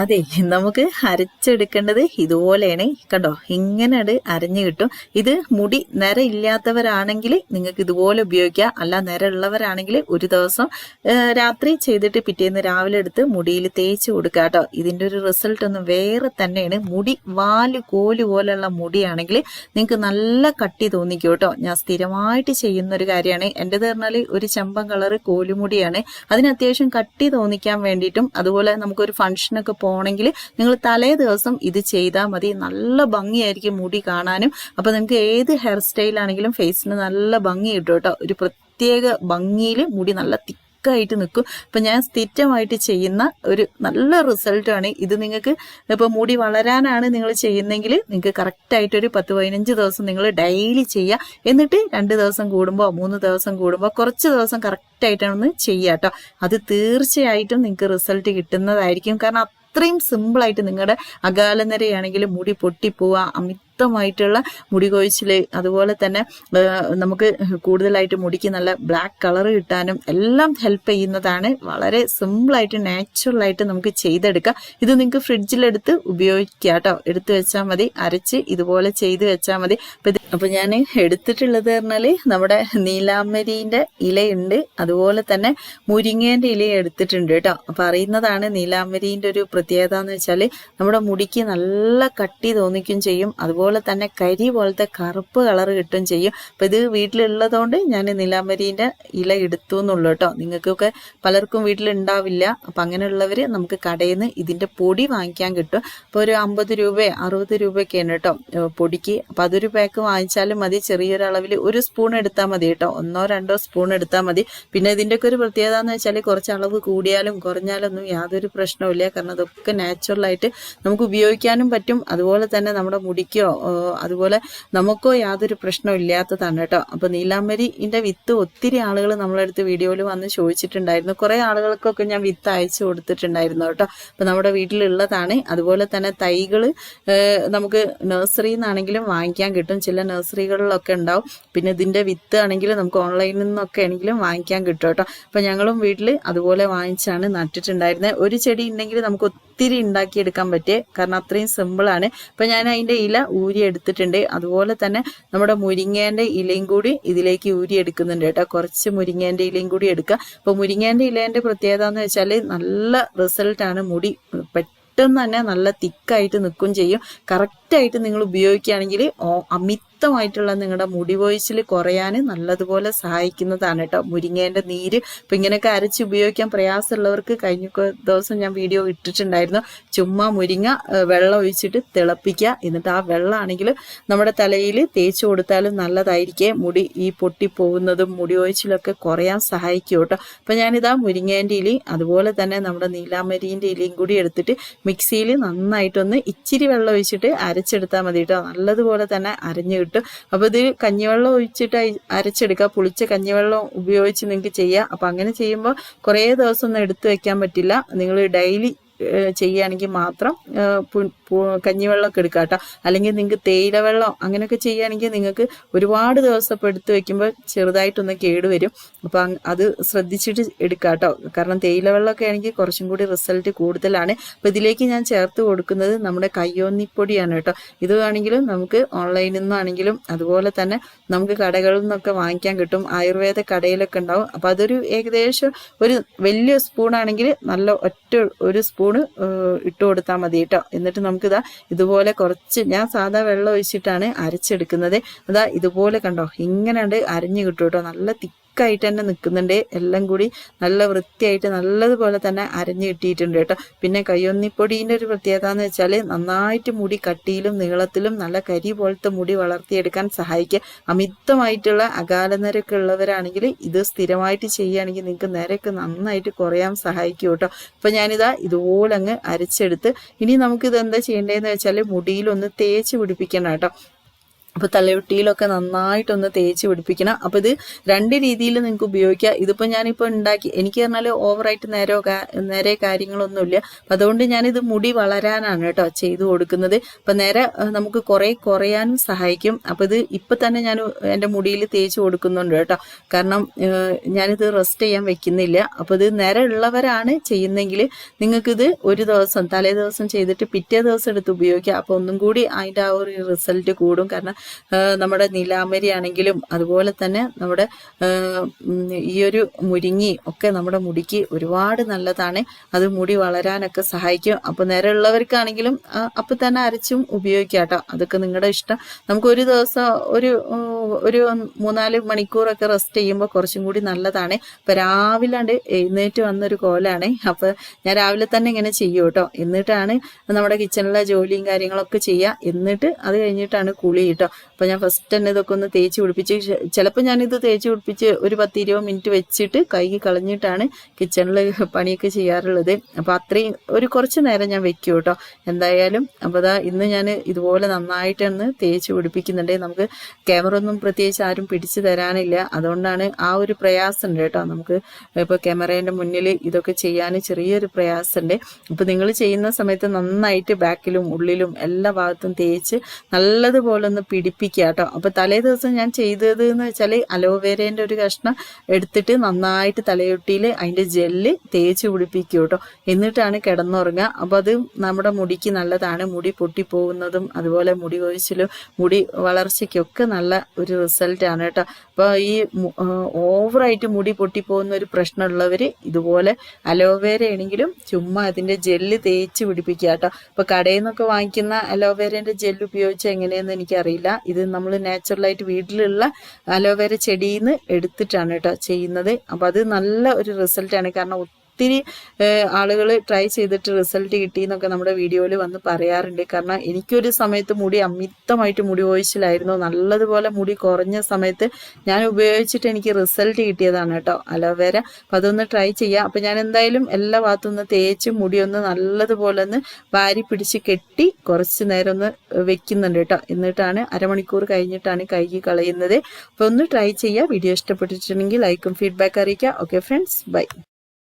അതെ നമുക്ക് അരച്ചെടുക്കേണ്ടത് ഇതുപോലെയാണ്. കണ്ടോ ഇങ്ങനെ അരഞ്ഞു കിട്ടും. ഇത് മുടി നിര ഇല്ലാത്തവരാണെങ്കിൽ നിങ്ങൾക്ക് ഇതുപോലെ ഉപയോഗിക്കാം. അല്ല നിര ഉള്ളവരാണെങ്കിൽ ഒരു ദിവസം രാത്രി ചെയ്തിട്ട് പിറ്റേന്ന് രാവിലെ എടുത്ത് മുടിയിൽ തേച്ച് കൊടുക്കുക കേട്ടോ. ഇതിന്റെ ഒരു റിസൾട്ട് ഒന്ന് വേറെ തന്നെയാണ്. മുടി വാൽ കോൽ പോലെയുള്ള മുടിയാണെങ്കിൽ നിങ്ങൾക്ക് നല്ല കട്ടി തോന്നിക്കും കേട്ടോ. ഞാൻ സ്ഥിരമായിട്ട് ചെയ്യുന്ന ഒരു കാര്യമാണ്. എന്റെത് പറഞ്ഞാൽ ഒരു ചെമ്പൻ കളറ് കോലുമുടിയാണ്. അതിന് അത്യാവശ്യം കട്ടി തോന്നിക്കാൻ വേണ്ടിയിട്ടും അതുപോലെ നമുക്കൊരു ഫംഗ്ഷനൊക്കെ പോകണമെങ്കിൽ നിങ്ങൾ തലേ ദിവസം ഇത് ചെയ്താൽ മതി. നല്ല ഭംഗിയായിരിക്കും മുടി കാണാനും. അപ്പോൾ നിങ്ങൾക്ക് ഏത് ഹെയർ സ്റ്റൈലാണെങ്കിലും ഫേസിന് നല്ല ഭംഗി കിട്ടും കേട്ടോ. ഒരു പ്രത്യേക ഭംഗിയിൽ മുടി നല്ല തിക്കായിട്ട് നിൽക്കും. അപ്പം ഞാൻ സ്ഥിരമായിട്ട് ചെയ്യുന്ന ഒരു നല്ല റിസൾട്ടാണ് ഇത് നിങ്ങൾക്ക്. ഇപ്പോൾ മുടി വളരാനാണ് നിങ്ങൾ ചെയ്യുന്നതെങ്കിൽ നിങ്ങൾക്ക് കറക്റ്റായിട്ടൊരു പത്ത് പതിനഞ്ച് ദിവസം നിങ്ങൾ ഡെയിലി ചെയ്യുക. എന്നിട്ട് രണ്ട് ദിവസം കൂടുമ്പോൾ മൂന്ന് ദിവസം കൂടുമ്പോൾ കുറച്ച് ദിവസം കറക്റ്റായിട്ടാണ് ചെയ്യാം കേട്ടോ. അത് തീർച്ചയായിട്ടും നിങ്ങൾക്ക് റിസൾട്ട് കിട്ടുന്നതായിരിക്കും. കാരണം അത്രയും സിമ്പിളായിട്ട് നിങ്ങളുടെ അകാലനരയാണെങ്കിൽ മുടി പൊട്ടിപ്പോവുക അമിതമായിട്ടുള്ള മുടി കൊഴിച്ചിൽ അതുപോലെ തന്നെ നമുക്ക് കൂടുതലായിട്ട് മുടിക്ക് നല്ല ബ്ലാക്ക് കളർ കിട്ടാനും എല്ലാം ഹെൽപ്പ് ചെയ്യുന്നതാണ്. വളരെ സിമ്പിളായിട്ട് നാച്ചുറലായിട്ട് നമുക്ക് ചെയ്തെടുക്കാം. ഇത് നിങ്ങൾക്ക് ഫ്രിഡ്ജിലെടുത്ത് ഉപയോഗിക്കുക കേട്ടോ. എടുത്തു വെച്ചാൽ മതി അരച്ച് ഇതുപോലെ ചെയ്ത് വെച്ചാൽ മതി. അപ്പൊ ഞാൻ എടുത്തിട്ടുള്ളത് പറഞ്ഞാൽ നമ്മുടെ നീലാമരീന്റെ ഇലയുണ്ട്. അതുപോലെ തന്നെ മുരിങ്ങേന്റെ ഇല എടുത്തിട്ടുണ്ട് കേട്ടോ. അപ്പൊ അറിയുന്നതാണ് നീലാമരീന്റെ ഒരു പ്രത്യേകത എന്ന് വെച്ചാൽ നമ്മുടെ മുടിക്ക് നല്ല കട്ടി തോന്നിക്കും ചെയ്യും. അതുപോലെ തന്നെ കരി പോലത്തെ കറുപ്പ് കളർ കിട്ടും ചെയ്യും. അപ്പം ഇത് വീട്ടിലുള്ളതുകൊണ്ട് ഞാൻ നിലാമ്പരീന്റെ ഇല എടുത്തു എന്നുള്ളൂ കേട്ടോ. നിങ്ങൾക്കൊക്കെ പലർക്കും വീട്ടിലുണ്ടാവില്ല. അപ്പം അങ്ങനെയുള്ളവർ നമുക്ക് കടയിൽ നിന്ന് ഇതിന്റെ പൊടി വാങ്ങിക്കാൻ കിട്ടും. അപ്പോൾ ഒരു അമ്പത് രൂപയോ അറുപത് രൂപയൊക്കെയാണ് കേട്ടോ പൊടിക്ക്. അപ്പം അതൊരു പാക്ക് വാങ്ങിച്ചാലും മതി. ചെറിയൊരളവിൽ ഒരു സ്പൂൺ എടുത്താൽ മതി കേട്ടോ. ഒന്നോ രണ്ടോ സ്പൂൺ എടുത്താൽ മതി. പിന്നെ ഇതിന്റെ ഒക്കെ ഒരു പ്രത്യേകത എന്ന് വെച്ചാൽ കുറച്ച് അളവ് കൂടിയാലും കുറഞ്ഞാലൊന്നും യാതൊരു പ്രശ്നവുമില്ല കാരണം അതൊക്കെ നാച്ചുറലായിട്ട് നമുക്ക് ഉപയോഗിക്കാനും പറ്റും. അതുപോലെ തന്നെ നമ്മുടെ മുടിക്കോ അതുപോലെ നമുക്കോ യാതൊരു പ്രശ്നവും ഇല്ലാത്തതാണ് കേട്ടോ. അപ്പോൾ നീലാംബരിന്റെ വിത്ത് ഒത്തിരി ആളുകൾ നമ്മളടുത്ത് വീഡിയോയിൽ വന്ന് ചോദിച്ചിട്ടുണ്ടായിരുന്നു. കുറേ ആളുകൾക്കൊക്കെ ഞാൻ വിത്ത് അയച്ചു കൊടുത്തിട്ടുണ്ടായിരുന്നു കേട്ടോ. അപ്പോൾ നമ്മുടെ വീട്ടിലുള്ളതാണ്. അതുപോലെ തന്നെ തൈകൾ നമുക്ക് നഴ്സറിയിൽ നിന്നാണെങ്കിലും വാങ്ങിക്കാൻ കിട്ടും. ചില നഴ്സറികളിലൊക്കെ ഉണ്ടാവും. പിന്നെ ഇതിന്റെ വിത്ത് ആണെങ്കിലും നമുക്ക് ഓൺലൈനിൽ നിന്നൊക്കെ ആണെങ്കിലും വാങ്ങിക്കാൻ കിട്ടും കേട്ടോ. അപ്പൊ ഞങ്ങളും വീട്ടിൽ അതുപോലെ വാങ്ങിച്ചാണ് നട്ടിട്ടുണ്ടായിരുന്നത് ഒരു ചെടി ഉണ്ടെങ്കിൽ നമുക്ക് ഒത്തിരി ഉണ്ടാക്കിയെടുക്കാൻ പറ്റിയ. കാരണം അത്രയും സിമ്പിളാണ് അപ്പൊ ഞാൻ അതിന്റെ ഇല എടുത്തിട്ടുണ്ട്. അതുപോലെ തന്നെ നമ്മുടെ മുരിങ്ങേന്റെ ഇലയും കൂടി ഇതിലേക്ക് ഊരി എടുക്കുന്നുണ്ട് കേട്ടോ. കുറച്ച് മുരിങ്ങേന്റെ ഇലയും കൂടി എടുക്കുക. അപ്പൊ മുരിങ്ങേന്റെ ഇലേന്റെ പ്രത്യേകത എന്ന് വെച്ചാൽ നല്ല റിസൾട്ടാണ് മുടി പെട്ടെന്ന് തന്നെ നല്ല തിക്കായിട്ട് നിൽക്കും ചെയ്യും. കറക്റ്റായിട്ട് നിങ്ങൾ ഉപയോഗിക്കുകയാണെങ്കിൽ ഓ- അമിതമായിട്ടുള്ള നിങ്ങളുടെ മുടി കൊഴിച്ചിൽ കുറയാൻ നല്ലതുപോലെ സഹായിക്കുന്നതാണ് കേട്ടോ മുരിങ്ങേന്റെ നീര് ഇപ്പൊ ഇങ്ങനെയൊക്കെ അരച്ച് ഉപയോഗിക്കാൻ പ്രയാസമുള്ളവർക്ക് കഴിഞ്ഞ ദിവസം ഞാൻ വീഡിയോ ഇട്ടിട്ടുണ്ടായിരുന്നു. ചുമ്മാ മുരിങ്ങ വെള്ളം ഒഴിച്ചിട്ട് തിളപ്പിക്കുക എന്നിട്ട് ആ വെള്ളമാണെങ്കിൽ നമ്മുടെ തലയിൽ തേച്ച് കൊടുത്താലും നല്ലതായിരിക്കേ. മുടി ഈ പൊട്ടിപ്പോകുന്നതും മുടി ഒഴിച്ചിലൊക്കെ കുറയാൻ സഹായിക്കും കേട്ടോ അപ്പൊ ഞാനിതാ മുരിങ്ങേന്റെ ഇലയും അതുപോലെ തന്നെ നമ്മുടെ നീലാമരീന്റെ ഇലയും കൂടി എടുത്തിട്ട് മിക്സിയിൽ നന്നായിട്ടൊന്ന് ഇച്ചിരി വെള്ളം ഒഴിച്ചിട്ട് അരച്ചെടുത്താൽ മതി കേട്ടോ നല്ലതുപോലെ തന്നെ അരഞ്ഞു കിട്ടും അപ്പോൾ ഇത് കഞ്ഞിവെള്ളം ഒഴിച്ചിട്ട് അരച്ചെടുക്കുക. പുളിച്ച കഞ്ഞിവെള്ളം ഉപയോഗിച്ച് നിങ്ങൾക്ക് ചെയ്യാം. അപ്പോൾ അങ്ങനെ ചെയ്യുമ്പോൾ കുറേ ദിവസം ഒന്നും എടുത്തു വെക്കാൻ പറ്റില്ല. നിങ്ങൾ ഡെയിലി ചെയ്യുകയാണെങ്കിൽ മാത്രം കഞ്ഞിവെള്ളമൊക്കെ എടുക്കുക കേട്ടോ. അല്ലെങ്കിൽ നിങ്ങൾക്ക് തേയില വെള്ളം അങ്ങനെയൊക്കെ ചെയ്യുകയാണെങ്കിൽ നിങ്ങൾക്ക് ഒരുപാട് ദിവസം എടുത്തു വെക്കുമ്പോൾ ചെറുതായിട്ടൊന്ന് കേടുവരും. അപ്പോൾ അത് ശ്രദ്ധിച്ചിട്ട് എടുക്കുക കേട്ടോ. കാരണം തേയില വെള്ളമൊക്കെ ആണെങ്കിൽ കുറച്ചും കൂടി റിസൾട്ട് കൂടുതലാണ്. അപ്പോൾ ഇതിലേക്ക് ഞാൻ ചേർത്ത് കൊടുക്കുന്നത് നമ്മുടെ കയ്യോന്നിപ്പൊടിയാണ് കേട്ടോ. ഇത് ആണെങ്കിലും നമുക്ക് ഓൺലൈനിൽ നിന്നാണെങ്കിലും അതുപോലെ തന്നെ നമുക്ക് കടകളിൽ നിന്നൊക്കെ വാങ്ങിക്കാൻ കിട്ടും. ആയുർവേദ കടയിലൊക്കെ ഉണ്ടാവും. അപ്പോൾ അതൊരു ഏകദേശം ഒരു വലിയ സ്പൂൺ ആണെങ്കിൽ നല്ല ഒറ്റ ഒരു സ്പൂണ് ഇട്ട് കൊടുത്താൽ മതി കേട്ടോ എന്നിട്ട് നമുക്കിതാ ഇതുപോലെ കുറച്ച് ഞാൻ സാധാ വെള്ളം ഒഴിച്ചിട്ടാണ് അരച്ചെടുക്കുന്നത്. അതാ ഇതുപോലെ കണ്ടോ ഇങ്ങനെ ഉണ്ട് അരഞ്ഞു കിട്ടും കേട്ടോ നല്ല തിക്കായിട്ട് തന്നെ നിൽക്കുന്നുണ്ട് എല്ലാം കൂടി നല്ല വൃത്തിയായിട്ട് നല്ലതുപോലെ തന്നെ അരഞ്ഞു കിട്ടിയിട്ടുണ്ട് കേട്ടോ. പിന്നെ കയ്യൊന്നിപ്പൊടീന്റെ ഒരു പ്രത്യേകത എന്ന് വെച്ചാൽ നന്നായിട്ട് മുടി കട്ടിയിലും നീളത്തിലും നല്ല കരി പോലത്തെ മുടി വളർത്തിയെടുക്കാൻ സഹായിക്കുക. അമിതമായിട്ടുള്ള അകാലനരൊക്കെ ഉള്ളവരാണെങ്കിൽ ഇത് സ്ഥിരമായിട്ട് ചെയ്യുകയാണെങ്കിൽ നിങ്ങൾക്ക് നിരക്ക് നന്നായിട്ട് കുറയാൻ സഹായിക്കും കേട്ടോ. അപ്പം ഞാനിതാ ഇതുപോലെ അങ്ങ് അരച്ചെടുത്ത് ഇനി നമുക്കിത് എന്താ ചെയ്യേണ്ടതെന്ന് വെച്ചാൽ മുടിയിൽ ഒന്ന് തേച്ച് പിടിപ്പിക്കണം കേട്ടോ. അപ്പോൾ തലയൊട്ടിയിലൊക്കെ നന്നായിട്ടൊന്ന് തേച്ച് പിടിപ്പിക്കണം. അപ്പോൾ ഇത് രണ്ട് രീതിയിൽ നിങ്ങൾക്ക് ഉപയോഗിക്കാം. ഇതിപ്പോൾ ഞാനിപ്പോൾ ഉണ്ടാക്കി എനിക്ക് പറഞ്ഞാൽ ഓവറായിട്ട് നേരോ നേരെ കാര്യങ്ങളൊന്നുമില്ല. അപ്പം അതുകൊണ്ട് ഞാനിത് മുടി വളരാനാണ് കേട്ടോ ചെയ്തു കൊടുക്കുന്നത്. അപ്പം നേരെ നമുക്ക് കുറേ കുറയാനും സഹായിക്കും. അപ്പോൾ ഇത് ഇപ്പം തന്നെ ഞാൻ എന്റെ മുടിയിൽ തേച്ച് കൊടുക്കുന്നുണ്ട് കേട്ടോ. കാരണം ഞാനിത് റെസ്റ്റ് ചെയ്യാൻ വെക്കുന്നില്ല. അപ്പോൾ ഇത് നേരെ ഉള്ളവരാണ് ചെയ്യുന്നതെങ്കിൽ നിങ്ങൾക്കിത് ഒരു ദിവസം തലേ ദിവസം ചെയ്തിട്ട് പിറ്റേ ദിവസം എടുത്ത് ഉപയോഗിക്കാം. അപ്പോൾ ഒന്നും കൂടി അതിന്റെ ആ ഒരു റിസൾട്ട് കൂടും. കാരണം നമ്മുടെ നീലാമരി ആണെങ്കിലും അതുപോലെ തന്നെ നമ്മുടെ ഈ ഒരു മുരിങ്ങി ഒക്കെ നമ്മുടെ മുടിക്ക് ഒരുപാട് നല്ലതാണ്. അത് മുടി വളരാനൊക്കെ സഹായിക്കും. അപ്പോൾ നേരെയുള്ളവർക്കാണെങ്കിലും അപ്പം തന്നെ അരച്ചും ഉപയോഗിക്കാം കേട്ടോ. അതൊക്കെ നിങ്ങളുടെ ഇഷ്ടം. നമുക്ക് ഒരു ദിവസം ഒരു ഒരു മൂന്നാൽ മണിക്കൂറൊക്കെ റെസ്റ്റ് ചെയ്യുമ്പോൾ കുറച്ചും കൂടി നല്ലതാണ്. ഇപ്പം രാവിലാണ്ട് എഴുന്നേറ്റ് വന്നൊരു കോലാണ്. അപ്പോൾ ഞാൻ രാവിലെ തന്നെ ഇങ്ങനെ ചെയ്യും കേട്ടോ. എന്നിട്ടാണ് നമ്മുടെ കിച്ചണിലെ ജോലിയും കാര്യങ്ങളൊക്കെ ചെയ്യുക എന്നിട്ട് അത് കഴിഞ്ഞിട്ടാണ് കുളി കേട്ടോ. അപ്പോൾ ഞാൻ ഫസ്റ്റ് തന്നെ ഇതൊക്കെ ഒന്ന് തേച്ച് പിടിപ്പിച്ച് ചിലപ്പോൾ ഞാനിത് തേച്ച് പിടിപ്പിച്ച് ഒരു പത്ത് ഇരുപത് മിനിറ്റ് വെച്ചിട്ട് കൈകി കളഞ്ഞിട്ടാണ് കിച്ചണിൽ പണിയൊക്കെ ചെയ്യാറുള്ളത്. അപ്പോൾ അത്രയും ഒരു കുറച്ച് നേരം ഞാൻ വെക്കും കേട്ടോ. എന്തായാലും അപ്പോൾ അതാ ഇന്ന് ഞാൻ ഇതുപോലെ നന്നായിട്ടൊന്ന് തേച്ച് പിടിപ്പിക്കുന്നുണ്ട്. നമുക്ക് ക്യാമറ ഒന്നും പ്രത്യേകിച്ച് ആരും പിടിച്ചു തരാനില്ല. അതുകൊണ്ടാണ് ആ ഒരു പ്രയാസമുണ്ട് കേട്ടോ. നമുക്ക് ഇപ്പോൾ ക്യാമറേന്റെ മുന്നിൽ ഇതൊക്കെ ചെയ്യാൻ ചെറിയൊരു പ്രയാസമുണ്ട്. അപ്പോൾ നിങ്ങൾ ചെയ്യുന്ന സമയത്ത് നന്നായിട്ട് ബാക്കിലും ഉള്ളിലും എല്ലാ ഭാഗത്തും തേച്ച് നല്ലതുപോലെ ഒന്ന് പിടിപ്പിക്കുക കേട്ടോ അപ്പോൾ തലേ ദിവസം ഞാൻ ചെയ്തത് എന്ന് വെച്ചാൽ അലോവേരേന്റെ ഒരു കഷ്ണം എടുത്തിട്ട് നന്നായിട്ട് തലയൊട്ടിയിൽ അതിന്റെ ജെല്ല് തേച്ച് പിടിപ്പിക്കും കേട്ടോ എന്നിട്ടാണ് കിടന്നുറങ്ങുക. അപ്പോൾ അത് നമ്മുടെ മുടിക്ക് നല്ലതാണ്. മുടി പൊട്ടിപ്പോകുന്നതും അതുപോലെ മുടി കൊഴിച്ചിലും മുടി വളർച്ചയ്ക്കൊക്കെ നല്ല ഒരു റിസൾട്ടാണ് കേട്ടോ. അപ്പോൾ ഈ ഓവറായിട്ട് മുടി പൊട്ടിപ്പോകുന്ന ഒരു പ്രശ്നമുള്ളവർ ഇതുപോലെ അലോവേര ആണെങ്കിലും ചുമ്മാ അതിന്റെ ജെല്ല് തേച്ച് പിടിപ്പിക്കുക കേട്ടോ. അപ്പോൾ കടയിൽ നിന്നൊക്കെ വാങ്ങിക്കുന്ന അലോവേരേന്റെ ജെല്ല് ഉപയോഗിച്ച് എങ്ങനെയെന്ന് എനിക്കറിയില്ല. ഇത് നമ്മൾ നാച്ചുറലായിട്ട് വീട്ടിലുള്ള അലോവേര ചെടിയിൽ നിന്ന് എടുത്തിട്ടാണ് കേട്ടോ ചെയ്യുന്നത്. അപ്പോൾ അത് നല്ല ഒരു റിസൾട്ടാണ്. കാരണം ഒത്തിരി ആളുകൾ ട്രൈ ചെയ്തിട്ട് റിസൾട്ട് കിട്ടി എന്നൊക്കെ നമ്മുടെ വീഡിയോയിൽ വന്ന് പറയാറുണ്ട്. കാരണം എനിക്കൊരു സമയത്ത് മുടി അമിതമായിട്ട് മുടി ഓയിച്ചിലായിരുന്നു നല്ലതുപോലെ മുടി കുറഞ്ഞ സമയത്ത് ഞാൻ ഉപയോഗിച്ചിട്ട് എനിക്ക് റിസൾട്ട് കിട്ടിയതാണ് കേട്ടോ. അലോവേര. അപ്പം അതൊന്ന് ട്രൈ ചെയ്യാം. അപ്പം ഞാൻ എന്തായാലും എല്ലാ ഭാഗത്തും ഒന്ന് തേച്ച് മുടിയൊന്ന് നല്ലതുപോലെ ഒന്ന് വാരി പിടിച്ച് കെട്ടി കുറച്ച് നേരം ഒന്ന് വെക്കുന്നുണ്ട് കേട്ടോ. എന്നിട്ടാണ് അരമണിക്കൂർ കഴിഞ്ഞിട്ടാണ് കൈകി കളയുന്നത്. അപ്പോൾ ഒന്ന് ട്രൈ ചെയ്യുക വീഡിയോ ഇഷ്ടപ്പെട്ടിട്ടുണ്ടെങ്കിൽ ലൈക്കും ഫീഡ്ബാക്ക് അറിയിക്കുക. Okay friends bye